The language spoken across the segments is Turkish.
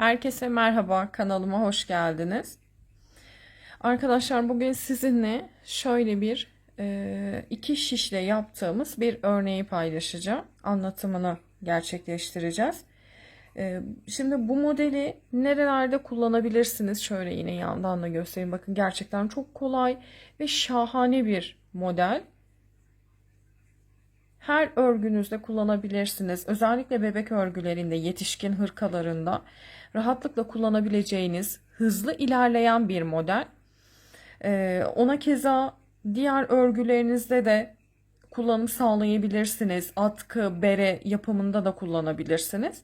Herkese merhaba, kanalıma hoş geldiniz. Arkadaşlar bugün sizinle şöyle bir e, iki şişle yaptığımız bir örneği paylaşacağım. Anlatımını gerçekleştireceğiz. E, şimdi bu modeli nerelerde kullanabilirsiniz? Şöyle yine yandan da göstereyim. Bakın gerçekten çok kolay ve şahane bir model. Her örgünüzde kullanabilirsiniz. Özellikle bebek örgülerinde, yetişkin hırkalarında rahatlıkla kullanabileceğiniz, hızlı ilerleyen bir model. Ee, ona keza diğer örgülerinizde de kullanım sağlayabilirsiniz. Atkı, bere yapımında da kullanabilirsiniz.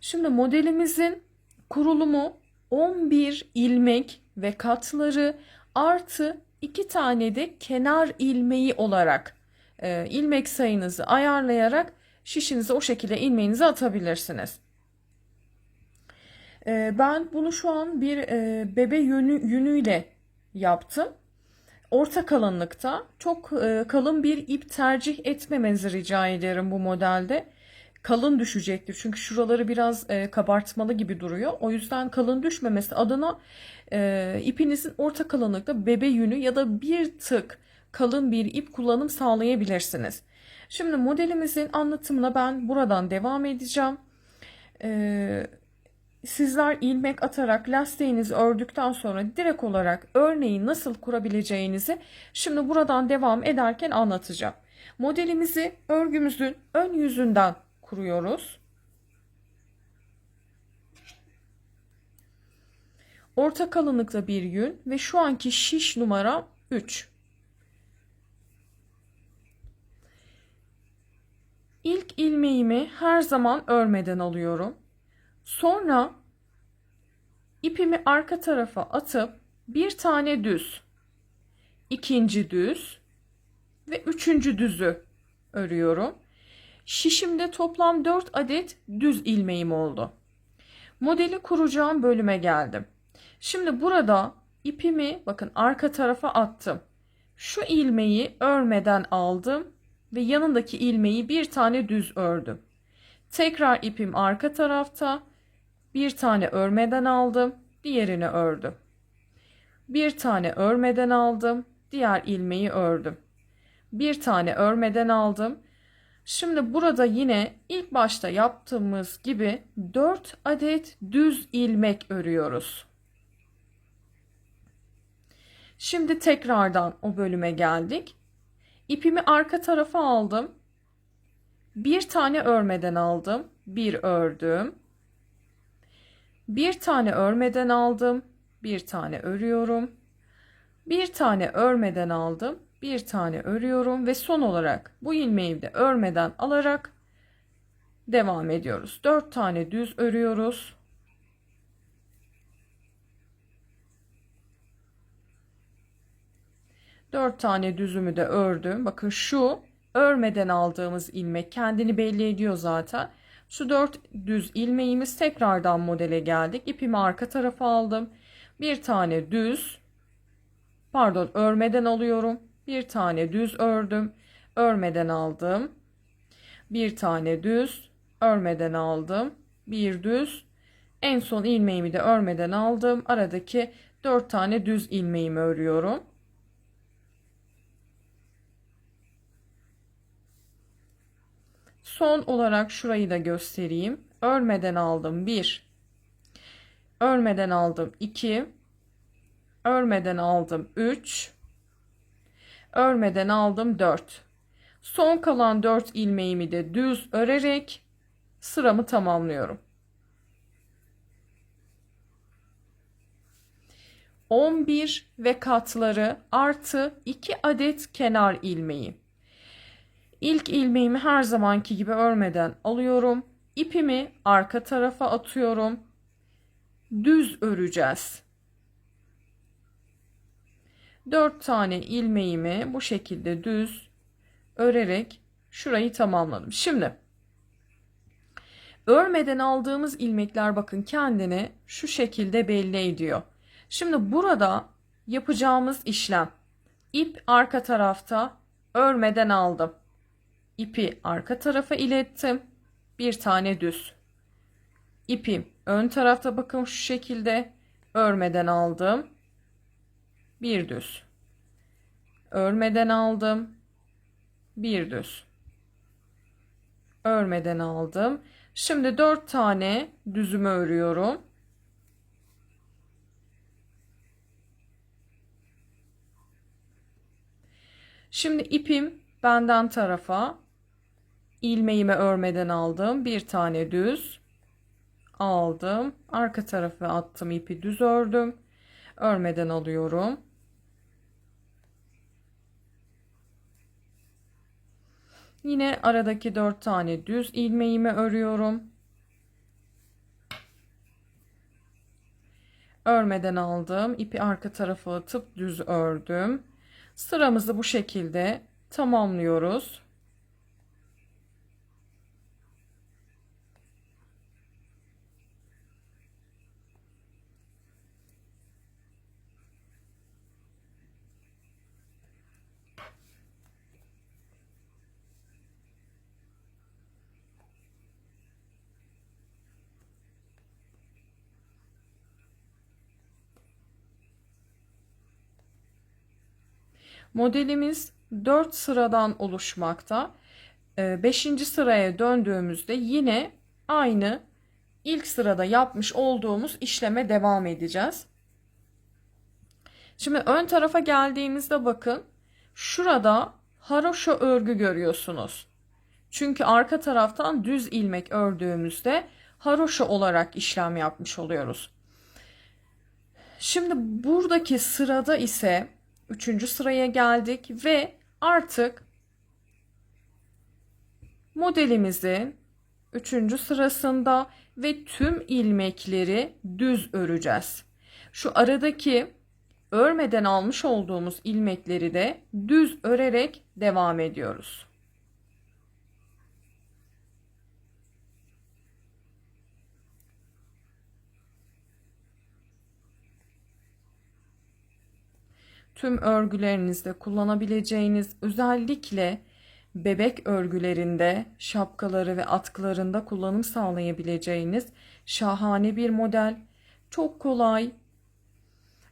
Şimdi modelimizin kurulumu 11 ilmek ve katları artı 2 tane de kenar ilmeği olarak e, ilmek sayınızı ayarlayarak şişinize o şekilde ilmeğinizi atabilirsiniz. E, ben bunu şu an bir e, bebe yünü, yünüyle yaptım. Orta kalınlıkta çok e, kalın bir ip tercih etmemenizi rica ederim bu modelde. Kalın düşecektir çünkü şuraları biraz e, kabartmalı gibi duruyor. O yüzden kalın düşmemesi adına ipinizin orta kalınlıkta bebe yünü ya da bir tık kalın bir ip kullanım sağlayabilirsiniz. Şimdi modelimizin anlatımına ben buradan devam edeceğim. Ee, sizler ilmek atarak lastiğinizi ördükten sonra direkt olarak örneği nasıl kurabileceğinizi şimdi buradan devam ederken anlatacağım. Modelimizi örgümüzün ön yüzünden kuruyoruz. Orta kalınlıkta bir yün ve şu anki şiş numara 3. İlk ilmeğimi her zaman örmeden alıyorum. Sonra ipimi arka tarafa atıp bir tane düz, ikinci düz ve üçüncü düzü örüyorum. Şişimde toplam 4 adet düz ilmeğim oldu. Modeli kuracağım bölüme geldim. Şimdi burada ipimi bakın arka tarafa attım. Şu ilmeği örmeden aldım ve yanındaki ilmeği bir tane düz ördüm. Tekrar ipim arka tarafta. Bir tane örmeden aldım, diğerini ördüm. Bir tane örmeden aldım, diğer ilmeği ördüm. Bir tane örmeden aldım. Şimdi burada yine ilk başta yaptığımız gibi 4 adet düz ilmek örüyoruz. Şimdi tekrardan o bölüme geldik. İpimi arka tarafa aldım. Bir tane örmeden aldım. Bir ördüm. Bir tane örmeden aldım. Bir tane örüyorum. Bir tane örmeden aldım. Bir tane örüyorum ve son olarak bu ilmeği de örmeden alarak devam ediyoruz. Dört tane düz örüyoruz. 4 tane düzümü de ördüm. Bakın şu örmeden aldığımız ilmek kendini belli ediyor zaten. Şu 4 düz ilmeğimiz tekrardan modele geldik. İpimi arka tarafa aldım. Bir tane düz pardon örmeden alıyorum. Bir tane düz ördüm. Örmeden aldım. Bir tane düz örmeden aldım. Bir düz en son ilmeğimi de örmeden aldım. Aradaki 4 tane düz ilmeğimi örüyorum. Son olarak şurayı da göstereyim. Örmeden aldım 1. Örmeden aldım 2. Örmeden aldım 3. Örmeden aldım 4. Son kalan 4 ilmeğimi de düz örerek sıramı tamamlıyorum. 11 ve katları artı 2 adet kenar ilmeği. İlk ilmeğimi her zamanki gibi örmeden alıyorum. İpimi arka tarafa atıyorum. Düz öreceğiz. 4 tane ilmeğimi bu şekilde düz örerek şurayı tamamladım. Şimdi örmeden aldığımız ilmekler bakın kendini şu şekilde belli ediyor. Şimdi burada yapacağımız işlem ip arka tarafta örmeden aldım ipi arka tarafa ilettim. Bir tane düz. İpim Ön tarafta bakın şu şekilde örmeden aldım. Bir düz. Örmeden aldım. Bir düz. Örmeden aldım. Şimdi dört tane düzümü örüyorum. Şimdi ipim benden tarafa ilmeğimi örmeden aldım. Bir tane düz aldım. Arka tarafa attım ipi düz ördüm. Örmeden alıyorum. Yine aradaki dört tane düz ilmeğimi örüyorum. Örmeden aldım. ipi arka tarafa atıp düz ördüm. Sıramızı bu şekilde tamamlıyoruz. Modelimiz 4 sıradan oluşmakta. 5. sıraya döndüğümüzde yine aynı ilk sırada yapmış olduğumuz işleme devam edeceğiz. Şimdi ön tarafa geldiğimizde bakın şurada haroşa örgü görüyorsunuz. Çünkü arka taraftan düz ilmek ördüğümüzde haroşa olarak işlem yapmış oluyoruz. Şimdi buradaki sırada ise Üçüncü sıraya geldik ve artık modelimizin üçüncü sırasında ve tüm ilmekleri düz öreceğiz. Şu aradaki örmeden almış olduğumuz ilmekleri de düz örerek devam ediyoruz. Tüm örgülerinizde kullanabileceğiniz özellikle bebek örgülerinde, şapkaları ve atkılarında kullanım sağlayabileceğiniz şahane bir model. Çok kolay.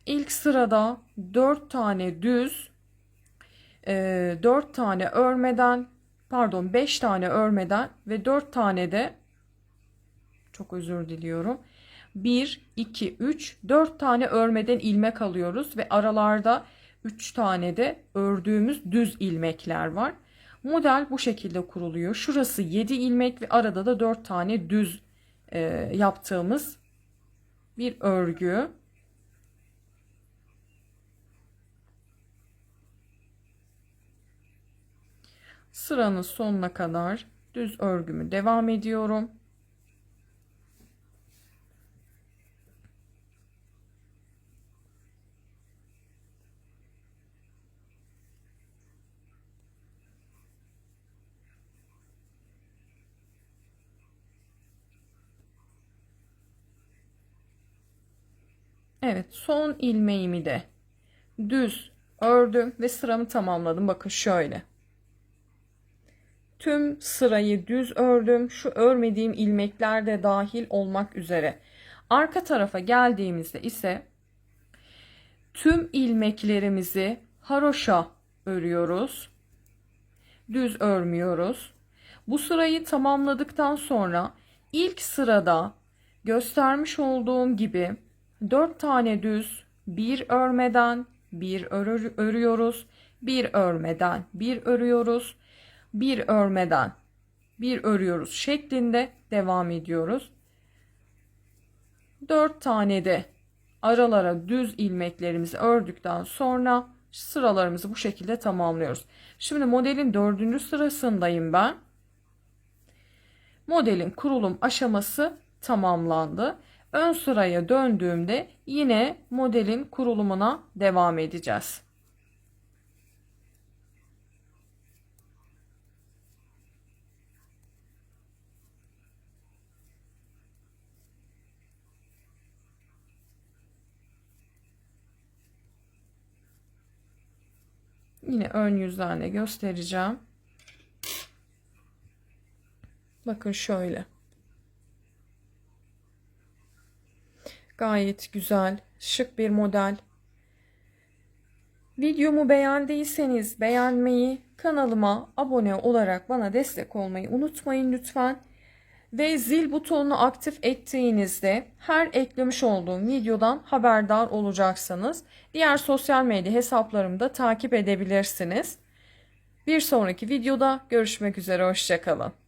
İlk sırada 4 tane düz, 4 e, tane örmeden, pardon 5 tane örmeden ve 4 tane de çok özür diliyorum. 1, 2, 3, 4 tane örmeden ilmek alıyoruz ve aralarda 3 tane de ördüğümüz düz ilmekler var. Model bu şekilde kuruluyor. Şurası 7 ilmek ve arada da 4 tane düz e, yaptığımız bir örgü. Sıranın sonuna kadar düz örgümü devam ediyorum. Evet son ilmeğimi de düz ördüm ve sıramı tamamladım. Bakın şöyle. Tüm sırayı düz ördüm. Şu örmediğim ilmekler de dahil olmak üzere. Arka tarafa geldiğimizde ise tüm ilmeklerimizi haroşa örüyoruz. Düz örmüyoruz. Bu sırayı tamamladıktan sonra ilk sırada göstermiş olduğum gibi 4 tane düz, bir örmeden, bir ör örüyoruz, bir örmeden, bir örüyoruz, bir örmeden, bir örüyoruz şeklinde devam ediyoruz. 4 tane de aralara düz ilmeklerimizi ördükten sonra sıralarımızı bu şekilde tamamlıyoruz. Şimdi modelin dördüncü sırasındayım ben. Modelin kurulum aşaması tamamlandı. Ön sıraya döndüğümde yine modelin kurulumuna devam edeceğiz. Yine ön yüzlerle göstereceğim. Bakın şöyle. Gayet güzel, şık bir model. Videomu beğendiyseniz beğenmeyi, kanalıma abone olarak bana destek olmayı unutmayın lütfen. Ve zil butonunu aktif ettiğinizde her eklemiş olduğum videodan haberdar olacaksınız. Diğer sosyal medya hesaplarımı da takip edebilirsiniz. Bir sonraki videoda görüşmek üzere, hoşçakalın.